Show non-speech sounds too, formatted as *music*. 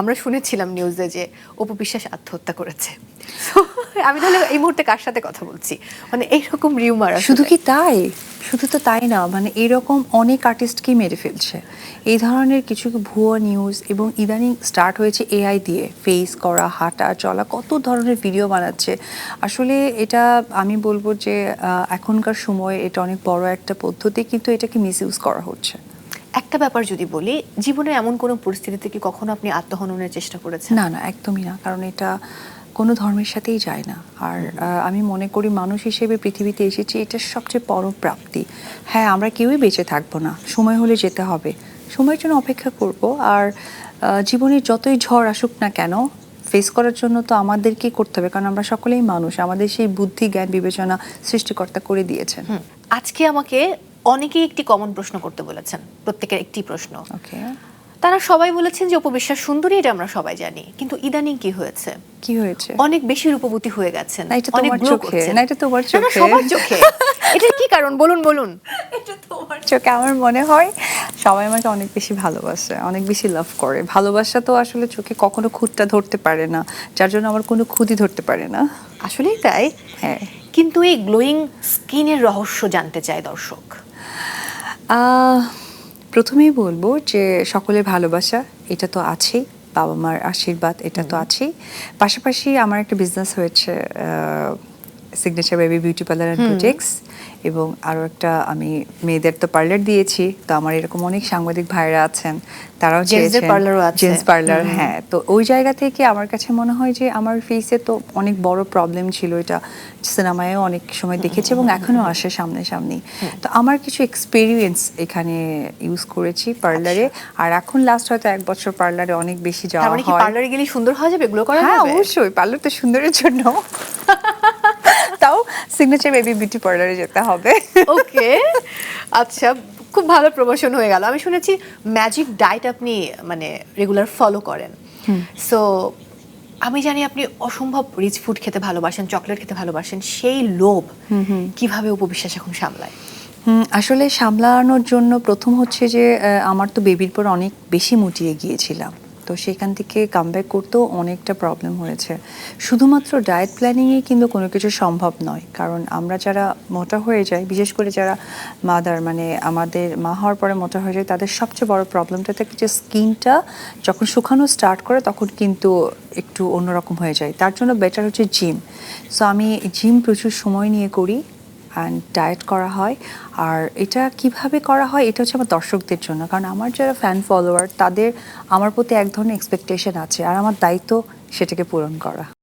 আমরা শুনেছিলাম নিউজে যে অপু বিশ্বাস আত্মহত্যা করেছে। আমি তাহলে এই মুহূর্তে কার সাথে কথা বলছি? মানে এইরকম রিউমার শুধু কি তাই? শুধু তো তাই না মানে এরকম অনেক আর্টিস্টকেই মেরে ফেলছে। এই ধরনের কিছু ভুয়ো নিউজ এবং ইদানিং স্টার্ট হয়েছে এআই দিয়ে। ফেস করা, হাঁটা, চলা, কত ধরনের ভিডিও বানাচ্ছে। আসলে এটা আমি বলব যে এখনকার সময়ে এটা অনেক বড় একটা পদ্ধতি, কিন্তু এটাকে মিস ইউজ করা হচ্ছে। একটা ব্যাপার যদি বলি জীবনে এমন কোনো পরিস্থিতিতে কি কখনো আপনি আত্মহননের চেষ্টা করেছেন? না না একদমই না কারণ এটা কোনো ধর্মের সাথেই যায় না। আর আমি মনে করি মানুষ হিসেবে পৃথিবীতে এসেছি এটা সবচেয়ে বড় প্রাপ্তি। হ্যাঁ আমরা কেউই বেঁচে থাকব না সময় হলে যেতে হবে। সময়ের জন্য অপেক্ষা করব আর আহ, জীবনে যতই ঝড় আসুক না কেন ফেস করার জন্য তো আমাদেরকেই করতে হবে কারণ আমরা সকলেই মানুষ আমাদের সেই বুদ্ধি জ্ঞান বিবেচনা সৃষ্টিকর্তা করে দিয়েছেন। আজকে আমাকে অনেকেই একটি কমন প্রশ্ন করতে বলেছেন প্রত্যেকের একটি প্রশ্ন। তারা সবাই বলেছেন যে উপবিশ্বাস সুন্দরী এটা আমরা সবাই জানি। কিন্তু ইদানিং কি হয়েছে? কি হয়েছে? অনেক বেশি রূপবতী হয়ে গেছেন অনেক চোখে, করছেন। না, এটা তোমার চোখে। সবার চোখে। এটা কি কারণ? বলুন বলুন। এটা তোমার *laughs* চোখে আমার মনে হয় সবাই আমাকে অনেক বেশি ভালোবাসে অনেক বেশি লাভ করে। ভালোবাসা তো আসলে চোখে কখনো খুঁতটা ধরতে পারে না যার জন্য আমার কোনো খুঁতি ধরতে পারে না। আসলেই তাই? হ্যাঁ। কিন্তু এই গ্লোয়িং স্কিনের রহস্য জানতে চায় দর্শক। প্রথমেই বলব যে সকলের ভালোবাসা এটা তো আছেই। বাবা মার আশীর্বাদ এটা তো আছেই। পাশাপাশি আমার একটা বিজনেস হয়েছে signature baby beauty parlour and boutiques এবং আরও একটা আমি মেয়েদের তো পার্লার দিয়েছি তো আমার এরকম অনেক সাংবাদিক ভাইরা আছেন তারাও চেয়েছেন। জেন্টস পার্লার হ্যাঁ তো ওই জায়গা থেকে আমার কাছে মনে হয় যে আমার ফেসে তো অনেক বড় প্রবলেম ছিল এটা সিনেমায়ও অনেক সময় দেখেছি এবং এখনও আসে সামনে সামনে তো আমার কিছু এক্সপিরিয়েন্স এখানে ইউজ করেছি পার্লারে আর এখন লাস্ট হয়তো এক বছর পার্লারে অনেক বেশি যাওয়া মানে হয়। পার্লারে গেলে সুন্দর হওয়া যাবে? এগুলো করা হ্যাঁ অবশ্যই পার্লার তো সুন্দরের জন্য। *laughs* সিগনেচার বেবি বিউটি পার্লারে যেতে হবে। ওকে আচ্ছা খুব ভালো প্রমোশন হয়ে গেল। আমি শুনেছি ম্যাজিক ডায়েট আপনি মানে রেগুলার ফলো করেন। সো আমি জানি আপনি অসম্ভব রিচ ফুড খেতে ভালোবাসেন চকলেট খেতে ভালোবাসেন সেই লোভ কীভাবে উপবিশ্বাস এখন সামলায়? হুম, আসলে সামলানোর জন্য প্রথম হচ্ছে যে আমার তো বেবির পর অনেক বেশি মুটিয়ে গিয়েছিলাম তো সেখান থেকে কামব্যাক করতেও অনেকটা প্রবলেম হয়েছে। শুধুমাত্র ডায়েট প্ল্যানিংয়ে কিন্তু কোনো কিছু সম্ভব নয়। কারণ আমরা যারা মোটা হয়ে যাই, বিশেষ করে যারা মাদার মানে আমাদের মা হওয়ার পরে মোটা হয়ে যায়, তাদের সবচেয়ে বড় প্রবলেমটা থাকে যে স্কিনটা যখন শুকানো স্টার্ট করে তখন কিন্তু একটু অন্যরকম হয়ে যায়। তার জন্য বেটার হচ্ছে জিম সো আমি জিম প্রচুর সময় নিয়ে করি। অ্যান্ড ডায়েট করা হয়। আর এটা কীভাবে করা হয়, এটা হচ্ছে আমার দর্শকদের জন্য। কারণ আমার যারা ফ্যান ফলোয়ার তাদের আমার প্রতি এক ধরনের এক্সপেকটেশন আছে। আর আমার দায়িত্ব সেটাকে পূরণ করা।